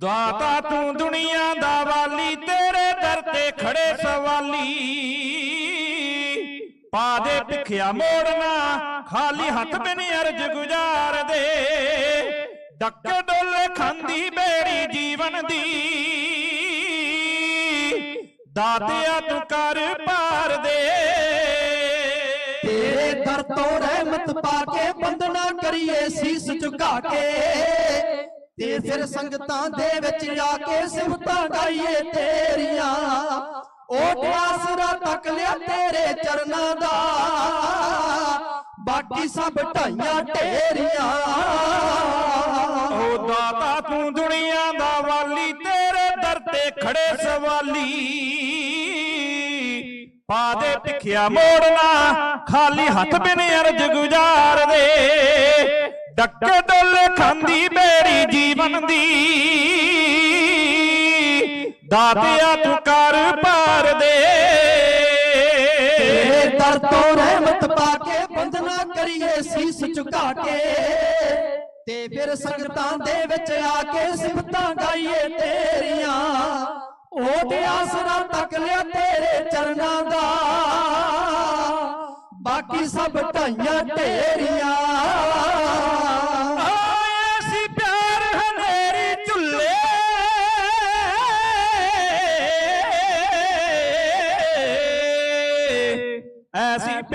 ਦਾਤਾ ਤੂੰ ਦੁਨੀਆ ਦਾ ਵਾਲੀ ਤੇਰੇ ਦਰ ਤੇ ਖੜੇ ਸਵਾਲੀ। ਪਾ ਦੇ ਭਿਖਿਆ ਮੋੜਨਾ ਖਾਲੀ ਹੱਥ ਬਿਨ ਅਰਜ ਗੁਜ਼ਾਰ ਦੇ। ਡੱਕੇ ਡੋਲੇ ਖਾਂਦੀ ਬੇੜੀ ਜੀਵਨ ਦੀ। ਦਾਤਿਆ ਤੂੰ ਕਰ ਪਾਰ ਦੇ। ਤੇਰੇ ਦਰ ਤੋਂ ਰਹਿਮਤ ਪਾ ਕੇ ਬੰਦਨਾ ਕਰੀਏ ਸੀਸ ਝੁਕਾ ਕੇ। ਤੇ ਫਿਰ ਸੰਗਤਾਂ ਦੇ ਵਿੱਚ ਆ ਕੇ ਸਿਫਤਾਂ ਗਾਈਏ ਤੇਰੀਆਂ। ਓਟ ਆਸਰਾ ਤੱਕ ਲਿਆ ਤੇਰੇ ਚਰਨਾਂ ਦਾ। ਬਾਕੀ ਸਭ ਢਾਈਆਂ ਢੇਰੀਆਂ ਓ ਦਾਤਾ ਤੂੰ ਦੁਨੀਆ ਦਾ ਵਾਲੀ ਤੇਰੇ ਦਰ ਤੇ ਖੜੇ ਸਵਾਲੀ। ਪਾ ਦੇ ਭਿਖਿਆ ਮੋੜਨਾ ਖਾਲੀ ਹੱਥ ਬਿਨ ਅਰਜ ਗੁਜ਼ਾਰ ਦੇ ਡੱਕੇ ਡੋਲੇ ਖਾਂਦੀ, ਬੇੜੀ ਜੀਵਨ ਦੀ ਦਾਤਿਆ ਤੂੰ ਕਰ ਪਾਰ ਦੇ। ਤੇਰੇ ਦਰ ਤੋਂ ਰਹਿਮਤ ਪਾ ਕੇ ਬੰਦਨਾ ਕਰੀਏ, ਸੀਸ ਝੁਕਾ ਕੇ। ਤੇ ਫਿਰ ਸੰਗਤਾਂ ਦੇ ਵਿੱਚ ਆ ਕੇ ਸਿਫਤਾਂ ਗਾਈਏ ਤੇਰੀਆਂ। ਉਹ ਤੇ ਆਸਰਾ ਤੱਕ ਲਿਆ ਤੇਰੇ ਚਰਨਾਂ ਦਾ। ਬਾਕੀ ਸਭ ਢਾਈਆਂ ਤੇਰੀਆਂ।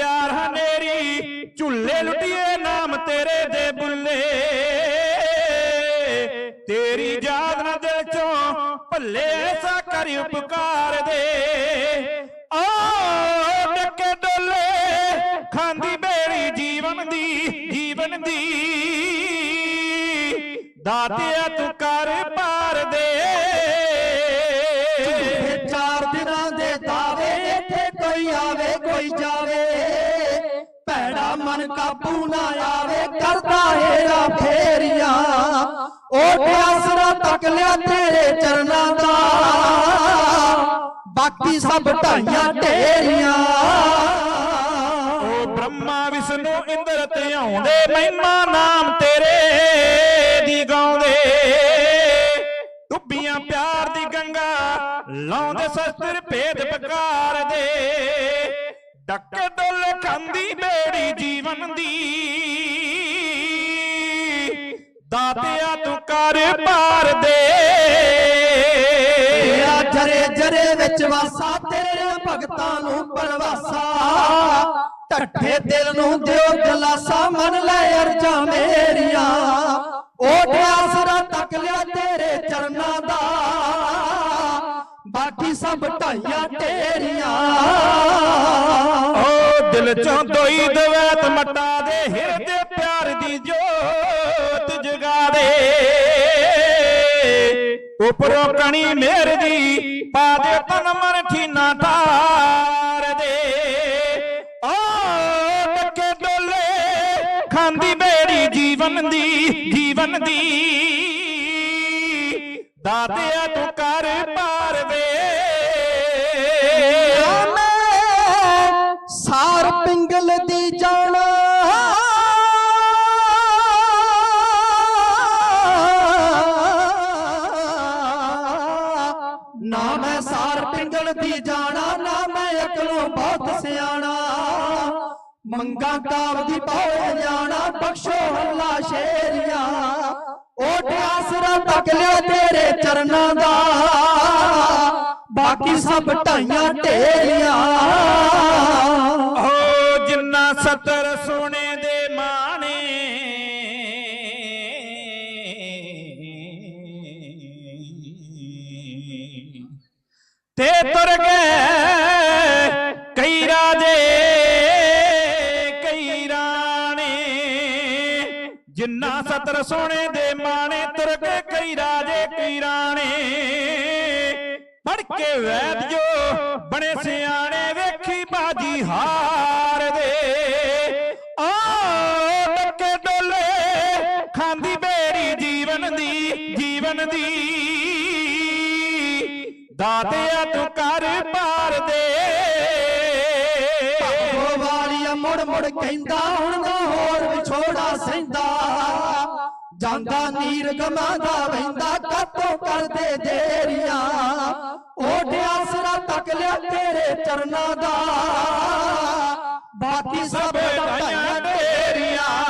ਪਿਆਰ ਹਨੇਰੀ ਝੁੱਲੇ ਲੁੱਟੀਏ ਨਾਮ ਤੇਰੇ ਦੇ ਬੁੱਲੇ। ਤੇਰੀ ਯਾਦ ਨਾ ਦਿਲ ਚੋਂ ਭੱਲੇ ਐਸਾ ਕਰ ਉਪਕਾਰ ਦੇ। ਆ ਡੱਕੇ ਡੋਲੇ, ਖਾਂਦੀ ਬੇੜੀ ਜੀਵਨ ਦੀ ਜੀਵਨ ਦੀ। ਦਾਤਿਆ ਤੂੰ ਕਰ ਭੈੜਾ ਮਨ ਕਾਬੂ ਨਾ ਆਵੇ, ਕਰਦਾ ਏਰਾ ਫੇਰੀਆਂ। ਉਹ ਆਸਰਾ ਤੱਕ ਲਿਆ ਤੇਰੇ ਚਰਨਾਂ ਦਾ। ਬਾਕੀ ਸਭ ਢਾਈਆਂ ਢੇਰੀਆਂ। ਓ ਬ੍ਰਹਮਾ ਵਿਸ਼ਨੂੰ ਇੰਦਰ ਤੇ ਆਉਂਦੇ, ਮਹਿਮਾ ਨਾਮ ਤੇਰੇ ਦੀ ਗਾਉਂਦੇ। ਡੁੱਬੀਆਂ ਪਿਆਰ ਦੀ ਗੰਗਾ ਲਾਉਂਦੇ ਸ਼ਸਤਰ ਭੇਦ ਪਕਾਰ ਦੇ ਡੱਕੇ ਖਾਂਦੀ ਬੇੜੀ ਜੀਵਨ ਦੀ। ਦਾਤਿਆ ਤੂੰ ਕਰ ਪਾਰ ਦੇ। ਤੇਰਾ ਜਰੇ ਜਰੇ ਵਿੱਚ ਵਾਸਾ ਤੇਰੇ ਭਗਤਾਂ ਨੂੰ ਪਰਵਾਸਾ। ਢੱਠੇ ਦਿਲ ਨੂੰ ਦਿਓ ਦਿਲਾਸਾ ਮੰਨ ਲੈ ਅਰਜ਼ਾਂ ਮੇਰੀਆਂ। ਓਟ ਆਸਰਾ ਤੱਕ ਲਿਆ ਤੇਰੇ ਚਰਨਾਂ ਦਾ। ਬਾਕੀ ਸਭ ਢਾਈਆਂ ਤੇਰੀਆਂ। ਓ ਦਿਲ ਚੋਂ ਦੋਈ ਦਵੈਤ ਮਟਾ ਦੇ ਹਿਰਦੇ ਪਿਆਰ ਦੀ ਜੋਤ ਜਗਾ ਦੇ। ਉਪਰੋਂ ਕਣੀ ਮੇਰ ਦੀ ਪਾ ਦੇ ਤਨ ਮਨ ਠੀਨਾ ਠਾਰ ਦੇ। ਓ ਟੱਕੇ ਡੋਲੇ ਖਾਂਦੀ ਬੇੜੀ ਜੀਵਨ ਦੀ ਜੀਵਨ ਦੀ। ਦਾਤਿਆ ਤੂੰ ਕਰ ਪਾਰ ਦੇ ਨਾ ਮੈਂ ਸਾਰ ਪਿੰਗਲ ਦੀ ਜਾਣਾ, ਨਾ ਮੈਂ ਅਕਲੋਂ ਬਹੁਤ ਸਿਆਣਾ। ਮੰਗਾ ਕਾਵ ਦੀ ਪਾਉ ਜਾਣਾ, ਬਖਸ਼ੋ ਹੱਲਾ ਸ਼ੇਰੀਆਂ। ਓਟ ਆਸਰਾ ਤੱਕ ਲਿਆ ਤੇਰੇ ਚਰਨਾਂ ਦਾ। ਬਾਕੀ ਸਭ ਢਾਈਆਂ ਢੇਰੀਆਂ। ਓ ਜਿੰਨਾ ਸਤਰ ਸੋਨੇ ਤੇ ਤੁਰ ਗਏ ਕਈ ਰਾਜੇ, ਕਈ ਰਾਣੇ, ਜਿੰਨਾ ਸਤਰ ਸੋਨੇ ਦੇ ਮਾਣੇ, ਤੁਰ ਗਏ ਕਈ ਰਾਜੇ, ਕਈ ਰਾਣੇ। ਪੜ ਕੇ ਵੈਦ ਜੋ ਬਣੇ ਸਿਆਣੇ, ਵੇਖੀ ਬਾਜੀ ਹਾਰ ਦੇ। ਆ ਟੱਕੇ ਡੋਲੇ, ਖਾਂਦੀ ਬੇੜੀ ਜੀਵਨ ਦੀ ਜੀਵਨ ਦੀ। ਦਾਤਿਆ ਤੂੰ ਕਰ ਪਾਰ ਦੇ। ਭੱਖੋ ਵਾਲੀਆ ਮੁੜ ਮੁੜ ਕਹਿੰਦਾ ਹੁਣ ਨਾ ਹੋਰ ਵਿਛੋੜਾ ਸੈਂਦਾ ਜਾਂਦਾ ਨੀਰ ਗਮਾਦਾ ਵੈਂਦਾ ਕਾਤੋਂ ਕਰਦੇ ਦੇਰੀਆਂ। ਓਢਿਆ ਸਿਰਾ ਤੱਕ ਲਿਆ ਤੇਰੇ ਚਰਨਾਂ ਦਾ। ਬਾਕੀ ਸਭ ਦਾ ਢਾਈਆਂ ਤੇਰੀਆਂ